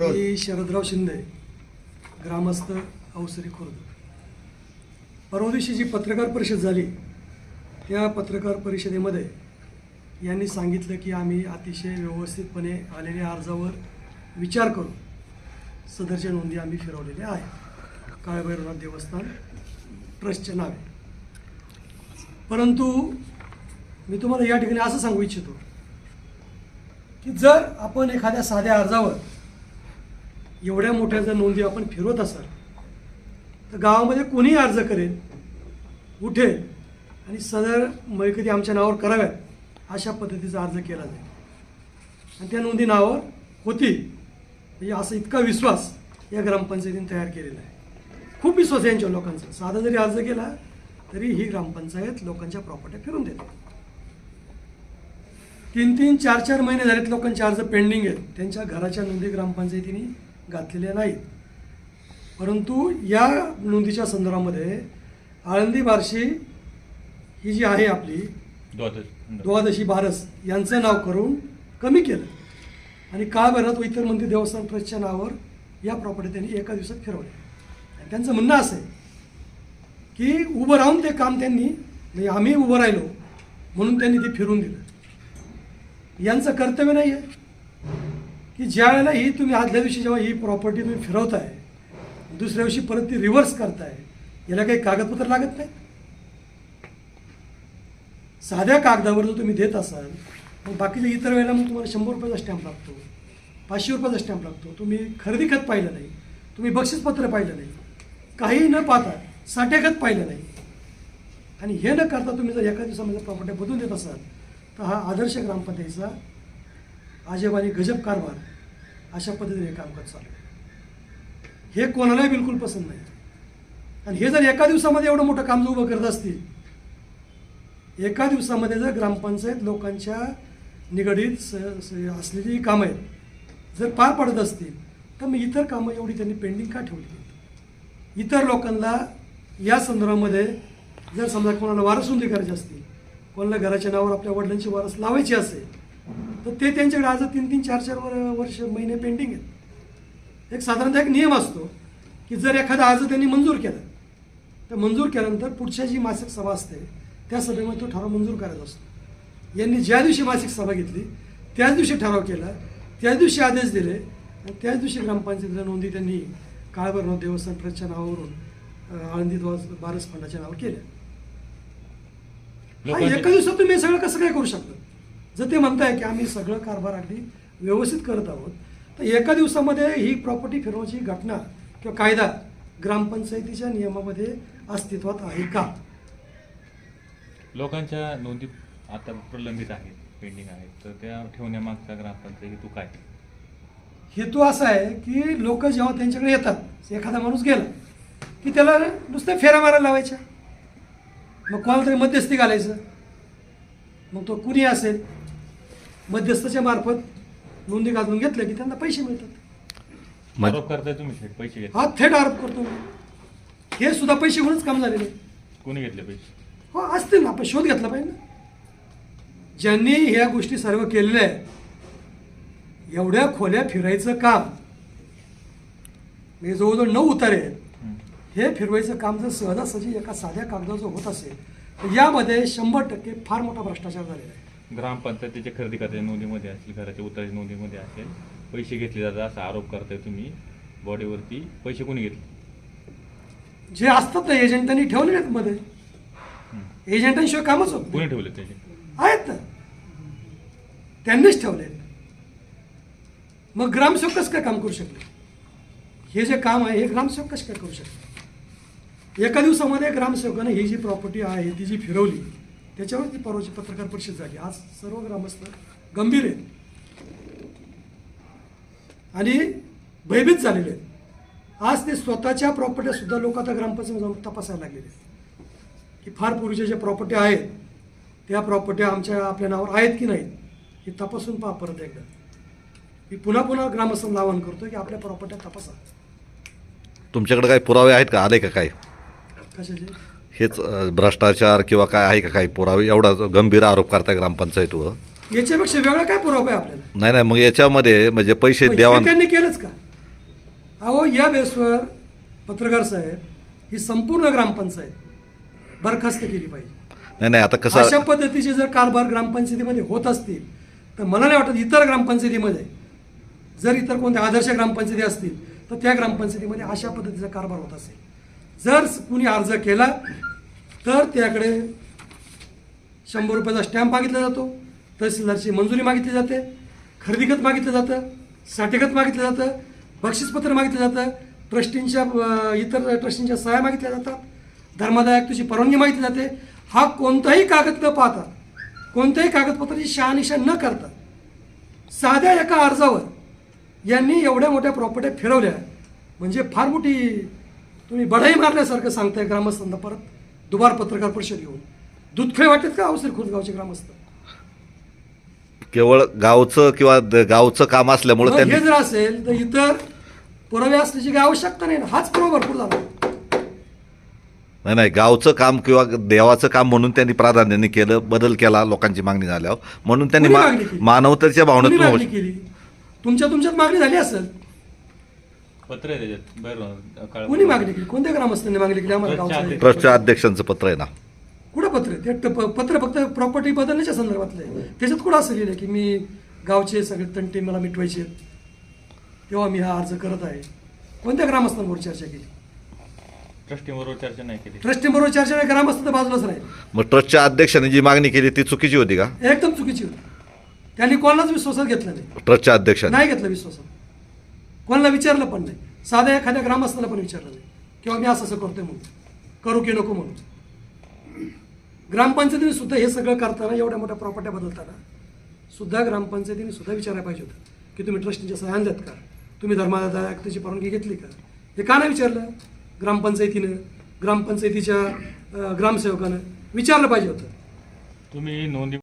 मी शरदराव शिंदे ग्रामस्थ अवसरी खुर्द. परवा दिवशी जी पत्रकार परिषद झाली त्या पत्रकार परिषदेमध्ये यांनी सांगितलं की आम्ही अतिशय व्यवस्थितपणे आलेल्या अर्जावर विचार करून सदरच्या नोंदी आम्ही फिरवलेल्या आहेत. काळभैरवनाथ देवस्थान ट्रस्टच्या नावे. परंतु मी तुम्हाला या ठिकाणी असं सांगू इच्छितो की जर आपण एखाद्या साध्या अर्जावर एवढ्या मोठ्या जर नोंदी आपण फिरवत असाल तर गावामध्ये कोणीही अर्ज करेल उठेल आणि सदर मिळकती आमच्या नावावर कराव्यात अशा पद्धतीचा अर्ज केला जाईल. आणि त्या नोंदी नावावर होती म्हणजे असा इतका विश्वास या ग्रामपंचायतीने तयार केलेला आहे. खूप विश्वास आहे यांच्या लोकांचा. साधा जरी अर्ज केला तरी ही ग्रामपंचायत लोकांच्या प्रॉपर्ट्या फिरून देते. तीन तीन चार चार महिने झालेत लोकांचे अर्ज पेंडिंग आहेत. त्यांच्या घराच्या नोंदी ग्रामपंचायतीने घातलेल्या नाहीत. परंतु या नोंदीच्या संदर्भामध्ये आळंदी बार्शी ही जी आहे आपली द्वादश. द्वादशी बारस यांचं नाव करून कमी केलं. आणि काळभरात व इतर मंदिर देवस्थान ट्रस्टच्या नावावर या प्रॉपर्टी त्यांनी एका दिवसात फिरवले? आणि त्यांचं म्हणणं असं आहे की उभं राहून ते काम त्यांनी म्हणजे आम्ही उभं राहिलो म्हणून त्यांनी ते फिरून दिलं. यांचं कर्तव्य नाही आहे की ज्या वेळेला ही तुम्ही आदल्या दिवशी जेव्हा ही प्रॉपर्टी तुम्ही फिरवताय दुसऱ्या दिवशी परत ती रिव्हर्स करताय याला काही कागदपत्र लागत नाही साध्या कागदावर जर तुम्ही देत असाल मग बाकीच्या इतर वेळेला मग तुम्हाला शंभर रुपयाचा स्टॅम्प लागतो पाचशे रुपयाचा स्टॅम्प लागतो. तुम्ही खरेदी खत पाहिलं नाही तुम्ही बक्षीसपत्र पाहिलं नाही काही न पाहता साठे खत पाहिलं नाही. आणि हे न करता तुम्ही जर एका दिवसामध्ये प्रॉपर्टी बदलून देत असाल तर हा आदर्श ग्रामपंचायतीचा आजेबाने गजब कारभार अशा पद्धतीने कामकाज चालू आहे. हे कोणालाही बिलकुल पसंत नाही. आणि हे जर एका दिवसामध्ये एवढं मोठं काम जर उभं करत असतील एका दिवसामध्ये जर ग्रामपंचायत लोकांच्या निगडीत स स- असलेली जी कामं आहेत जर पार पडत असतील तर मग इतर कामं एवढी त्यांनी पेंडिंग का ठेवली इतर लोकांना या संदर्भामध्ये जर समजा कोणाला वारसुंदी करायची असतील कोणाला घराच्या नावावर आपल्या वडिलांची वारस लावायची असेल तर ते त्यांच्याकडे आज तीन तीन चार चार वर वर्ष महिने पेंडिंग आहेत. एक साधारणतः एक नियम असतो की जर एखादा अर्ज त्यांनी मंजूर केला तर मंजूर केल्यानंतर पुढच्या जी मासिक सभा असते त्या सभेमध्ये तो ठराव मंजूर करायचा असतो. यांनी ज्या दिवशी मासिक सभा घेतली त्याच दिवशी ठराव केला त्याच दिवशी आदेश दिले आणि त्याच दिवशी ग्रामपंचायतीच्या नोंदी त्यांनी काळभैरवनाथ देवस्थान ट्रस्टच्या नावावरून आळंदी बारस फंडाच्या नावावर केल्या. एका दिवसात तुम्ही सगळं कसं काय करू शकता? जर ते म्हणताय की आम्ही सगळं कारभार अगदी व्यवस्थित करत आहोत तर एका दिवसामध्ये ही प्रॉपर्टी फिरवण्याची घटना किंवा कायदा ग्रामपंचायतीच्या नियमामध्ये अस्तित्वात आहे का? लोकांच्या नोंदी आता प्रलंबित आहेत पेंडिंग आहेत. तर त्या ठेवण्यामागचा ग्रामपंचायत हेतू काय? हेतू असा आहे की लोक जेव्हा त्यांच्याकडे येतात एखादा माणूस गेला की त्याला नुसतं फेऱ्या मारायला लावायच्या. मग कोणाला तरी मध्यस्थी घालायचं. मग तो कुणी असेल मध्यस्थाच्या मार्फत नोंदी घालून घेतल्या की त्यांना पैसे मिळतात आरोप करताय तुम्ही थेट पैसे घेतले हा थेट आरोप करतो मी. हे सुद्धा पैसे घेऊनच काम झालेले. कोणी घेतले पैसे हो असतील ना आपण शोध घेतला पाहिजे ना ज्यांनी ह्या गोष्टी सर्व केलेल्या आहेत एवढ्या खोल्या फिरायचं काम म्हणजे जवळजवळ नऊ उतारे आहेत हं. फिरवायचं काम जर सहजासहजी एका साध्या कागदावर जर होत असेल तर यामध्ये शंभर टक्के फार मोठा भ्रष्टाचार झालेला आहे ग्रामपंचायतीच्या खरेदी करण्याच्या नोंदीमध्ये असेल घराच्या उतराच्या नोंदीमध्ये असेल पैसे घेतले जातात असा आरोप करताय तुम्ही बॉडीवरती. पैसे कोणी घेतले? जे असतात ना एजंटांनी ठेवलेले आहेत मध्ये. एजंटांशिवाय कामच होत कोणी ठेवले त्याचे आहेत ना. त्यांनीच ठेवले मग ग्रामसेवक कसं काय काम करू शकले? हे जे काम आहे हे ग्रामसेवक कसं काय करू शकले? एका दिवसामध्ये ग्रामसेवकाने ही जी प्रॉपर्टी आहे ती जी फिरवली त्याच्यावर ती परवाची पत्रकार परिषद झाली. आज सर्व ग्रामस्थ गंभीर आहेत. आणि भयभीत झालेले आहेत. आज ते स्वतःच्या प्रॉपर्ट्या सुद्धा लोक आता ग्रामपंचायत जाऊन तपासायला लागलेले आहेत. की फार पूर्वीच्या ज्या प्रॉपर्टी आहेत त्या प्रॉपर्ट्या आमच्या आपल्या नावावर आहेत की नाहीत हे तपासून पहा परत एकदा. मी पुन्हा पुन्हा ग्रामस्थांना आवाहन करतो की आपल्या प्रॉपर्ट्या तपासा. तुमच्याकडे काही पुरावे आहेत का? आले का काय कशाचे? हेच भ्रष्टाचार किंवा काय आहे का काही पुरावे? एवढा गंभीर आरोप करताय ग्रामपंचायतीवर. याच्यापेक्षा वेगळा काय पुरावा आहे आपल्याला? नाही नाही मग याच्यामध्ये म्हणजे पैसे मग द्यावा त्यांनी केलंच का? अहो या बेसवर पत्रकार साहेब ही संपूर्ण ग्रामपंचायत बरखास्त केली पाहिजे. नाही नाही आता अशा कसं पद्धतीचे जर कारभार ग्रामपंचायतीमध्ये होत असतील तर मला नाही वाटत इतर ग्रामपंचायतीमध्ये जर इतर कोणत्या आदर्श ग्रामपंचायती असतील तर त्या ग्रामपंचायतीमध्ये अशा पद्धतीचा कारभार होत असेल. जर कुणी अर्ज केला तर त्याकडे शंभर रुपयाचा स्टॅम्प मागितला जातो तहसीलदारची मंजुरी मागितली जाते खरेदीखत मागितलं जातं साठेखत मागितलं जातं बक्षीसपत्र मागितलं जातं ट्रस्टींच्या इतर ट्रस्टींच्या सहाय्या मागितल्या जातात धर्मादाय आयुक्ताची परवानगी मागितली जाते. हा कोणताही कागद न पाहता कोणत्याही कागदपत्राची शहानिशा न करता साध्या एका अर्जावर यांनी एवढ्या मोठ्या प्रॉपर्ट्या फिरवल्या. म्हणजे फार मोठी तुम्ही बढाई मारल्यासारखं सांगताय ग्रामस्थांना परत. दुबार पत्रकार परिषद घेऊन. दूधखळे वाटत का अवसर खुदगावचे ग्रामस्थ? केवळ गावचं किंवा द- गावचं काम असल्यामुळे मग हे जर असेल तर इतर पुरावे असण्याची काही आवश्यकता नाही ना. हाच पुरावा भरपूर झाला. नाही नाही. गावचं काम किंवा देवाचं काम म्हणून त्यांनी प्राधान्याने केलं बदल केला लोकांची मागणी झाल्यावर. म्हणून त्यांनी कोणी मा- मागणी केली? मानवतेच्या कोणी भावनेतून मागणी केली? तुमच्या तुमच्यात मागणी झाली असेल. पत्र आहे त्याच्यात काळ कोणी मागणी केली कोणत्या ग्रामस्थांनी मागणी केली आम्हाला ट्रस्टच्या गावचं ट्रस्टच्या अध्यक्षांचं पत्र आहे ना. कुठं पत्र आहे? ते प- पत्र फक्त प्रॉपर्टी बदलण्याच्या संदर्भातलं आहे. त्याच्यात कुठं असं लिहिलं की मी गावचे सगळे तंटे मला मिटवायचे आहेत. तेव्हा मी हा अर्ज करत आहे. कोणत्या ग्रामस्थांबरोबर चर्चा केली? ट्रस्टीबरोबर चर्चा नाही केली. ट्रस्टीबरोबर चर्चा नाही ग्रामस्थ तर बाजूलाच राहील. मग ट्रस्टच्या अध्यक्षाने जी मागणी केली ती चुकीची होती का? एकदम चुकीची होती. त्यांनी कोणालाच विश्वासात घेतलं नाही. ट्रस्टच्या अध्यक्षाने. नाही घेतलं विश्वासात. कोणाला विचारलं पण नाही. साध्या एखाद्या ग्रामस्थाला पण विचारलं नाही. किंवा मी असं असं करतोय म्हणून. करू की नको म्हणून. ग्रामपंचायतीने सुद्धा हे सगळं करताना एवढ्या मोठ्या प्रॉपर्ट्या बदलताना सुद्धा ग्रामपंचायतीने सुद्धा विचारायला पाहिजे होतं. की तुम्ही ट्रस्टीच्या सह्या आणल्यात का? तुम्ही धर्मादाय परवानगी घेतली का? हे का नाही विचारलं? ग्रामपंचायतीनं ग्रामपंचायतीच्या ग्रामसेवकानं विचारलं पाहिजे होतं. तुम्ही नोंदी